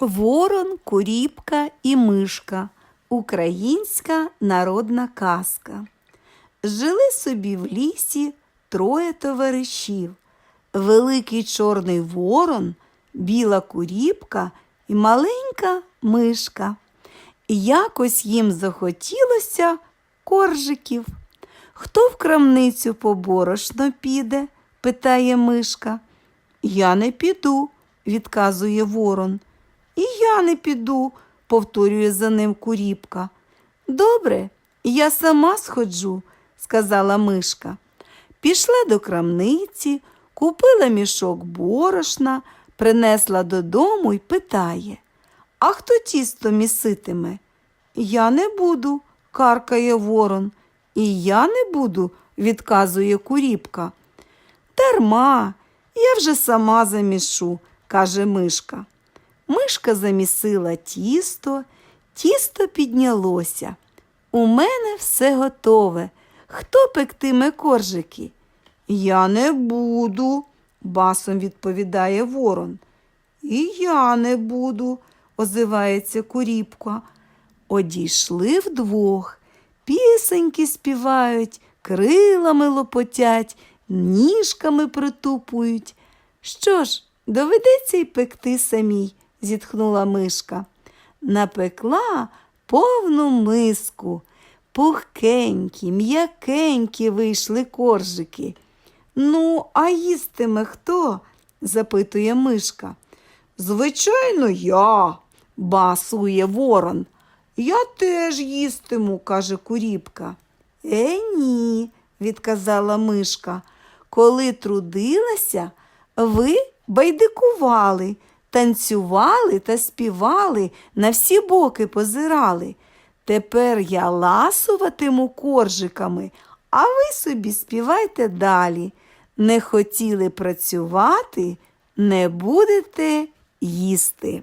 Ворон, куріпка і мишка. Українська народна казка. Жили собі в лісі троє товаришів. Великий чорний ворон, біла куріпка і маленька мишка. Якось їм захотілося коржиків. Хто в крамницю по борошно піде? питає мишка. Я не піду, відказує ворон. І я не піду, повторює за ним куріпка. Добре, я сама сходжу, сказала мишка. Пішла до крамниці, купила мішок борошна, принесла додому й питає А хто тісто міситиме? Я не буду, каркає ворон. І я не буду, відказує куріпка. Дарма, я вже сама замішу, каже мишка. Мишка замісила тісто, тісто піднялося. У мене все готове. Хто пектиме коржики? Я не буду, басом відповідає ворон. І я не буду, озивається куріпка. Одійшли вдвох, пісеньки співають, крилами лопотять, ніжками притупують. Що ж, доведеться й пекти самій, зітхнула мишка. Напекла повну миску. Пухкенькі, м'якенькі вийшли коржики. Ну, а їстиме хто? запитує мишка. Звичайно, я, басує ворон. Я теж їстиму, каже куріпка. Е, ні, відказала мишка. Коли трудилася, ви байдикували, танцювали та співали, на всі боки позирали. Тепер я ласуватиму коржиками, а ви собі співайте далі. Не хотіли працювати, не будете їсти.